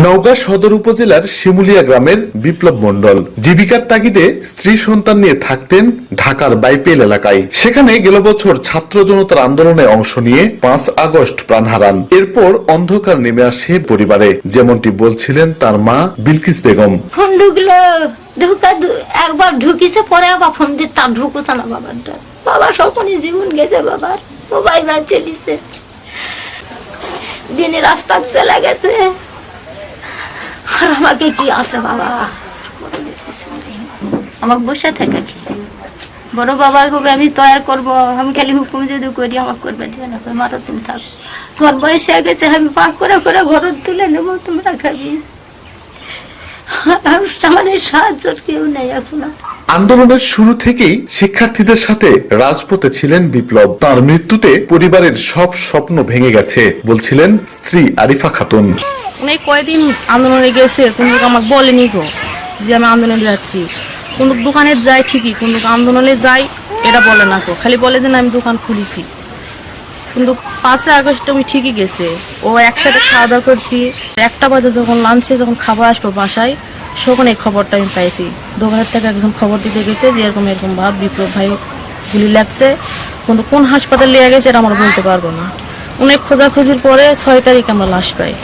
নওগাঁ সদর উপজেলার শিমুলিয়া গ্রামের বিপ্লব মন্ডল জীবিকার তাগিদে স্ত্রী সন্তান নিয়ে থাকতেন ঢাকার বাইপেল এলাকায়। সেখানে গেল বছর ছাত্র জনতার আন্দোলনে অংশ নিয়ে পাঁচ আগস্ট প্রাণ হারান। এরপর অন্ধকার নেমে আসে পরিবারে। যেমনটি বলছিলেন তার মা বিলকিস বেগম। ঢুকা একবার ঢুকিছে, পরে আবার ফোন দিতাম ঢুকুছে না বাবারটা বাবা সপনে জীবন গেছে বাবার, মোবাইল চলিছে দিনে রাস্তা চলে গেছে। আর কি আছে বাবা। আমাকে বসে থাকে কি? বড় বাবা কবে আমি তৈরি করব? আমি খালি হুকুম যদি করি আমাকে করবে দিবে না মারো তুমি থাক। তোমার বয়স হয়ে গেছে আমি পাক করে করে ঘর তুলে নেব তোমরা খাবি। আমার এই সাহায্যের কেউ নেই এখন। আন্দোলনের শুরু থেকেই শিক্ষার্থীদের সাথে রাজপথে ছিলেন বিপ্লব। তার মৃত্যুতে পরিবারের সব স্বপ্ন ভেঙে গেছে বলছিলেন স্ত্রী আরিফা খাতুন। অনেক কয়দিন আন্দোলনে গেছে কিন্তু আমাকে বলেনি গো যে আমি আন্দোলনে যাচ্ছি। কোন দোকানে যাই ঠিকই কোন আন্দোলনে যাই এটা বলে না গো। খালি বলে যে না, আমি দোকান খুলেছি। কিন্তু পাঁচই আগস্ট আমি ঠিকই গেছে। ও একসাথে খাওয়া দাওয়া করছি। একটা বাজে যখন লাঞ্চে যখন খাবার আসব বাসায়, তখন এই খবরটা আমি পাইছি। দোকানের থেকে একজন খবর দিতে গেছে যে এরকম এরকম ভাব বিপ্লব ভাই গুলি লাগছে। কিন্তু কোন হাসপাতালে নিয়ে গেছে এটা আমরা বলতে পারব না। অনেক খোঁজাখুঁজির পরে ছয় তারিখ আমরা লাশ পাই।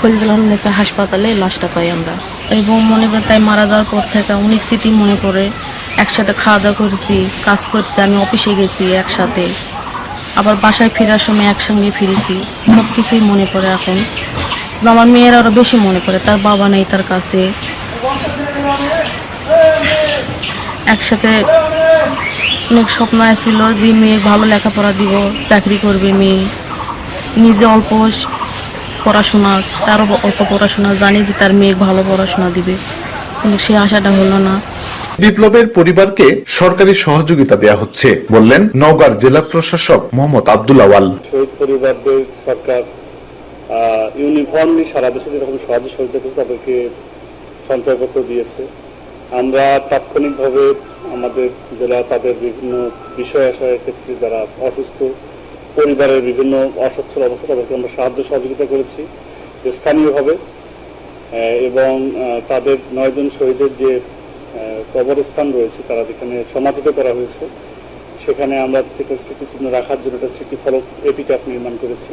ফরিদুল্লাহ নেসা হাসপাতালে লাশটা পাই আমরা। এবং মনে করি তাই মারা যাওয়ার পর থেকে অনেক স্মৃতি মনে পড়ে। একসাথে খাওয়া দাওয়া করেছি, কাজ করছি, আমি অফিসে গেছি একসাথে। আবার বাসায় ফেরার সময় একসঙ্গে ফিরেছি সব কিছুই মনে পড়ে এখন। আমার মেয়ের আরও বেশি মনে পড়ে, তার বাবা নেই তার কাছে। একসাথে অনেক স্বপ্ন ছিল যে মেয়ে ভালো লেখাপড়া দিব, চাকরি করবে মেয়ে। নিজে অল্প পড়াশোনা তারও অল্প পড়াশোনা জানি যে তার মেয়ে ভালো পড়াশোনা দিবে। কিন্তু সে আশাটা হলো না। বিপ্লবের পরিবারকে সরকারি সহযোগিতা দেয়া হচ্ছে বললেন নওগাঁর জেলা প্রশাসক মোহাম্মদ আব্দুল আওয়াল। শহীদ পরিবারদের সরকার ইউনিফর্মলি সারা দেশে যেরকম সাহায্য সহযোগিতা করে তাদেরকে সঞ্চয়পত্র দিয়েছে। আমরা তাৎক্ষণিকভাবে আমাদের জেলা তাদের বিভিন্ন বিষয় আশয়ের ক্ষেত্রে যারা অসুস্থ পরিবারের বিভিন্ন অসচ্ছল অবস্থা তাদেরকে আমরা সাহায্য সহযোগিতা করেছি স্থানীয়ভাবে এবং তাদের নয়জন শহীদের যে কবরস্থান রয়েছে তারা যেখানে সমাধিত করা হয়েছে, সেখানে আমরা এটা স্মৃতিচিহ্ন রাখার জন্য একটা স্মৃতিফলক এপিটাপ নির্মাণ করেছি।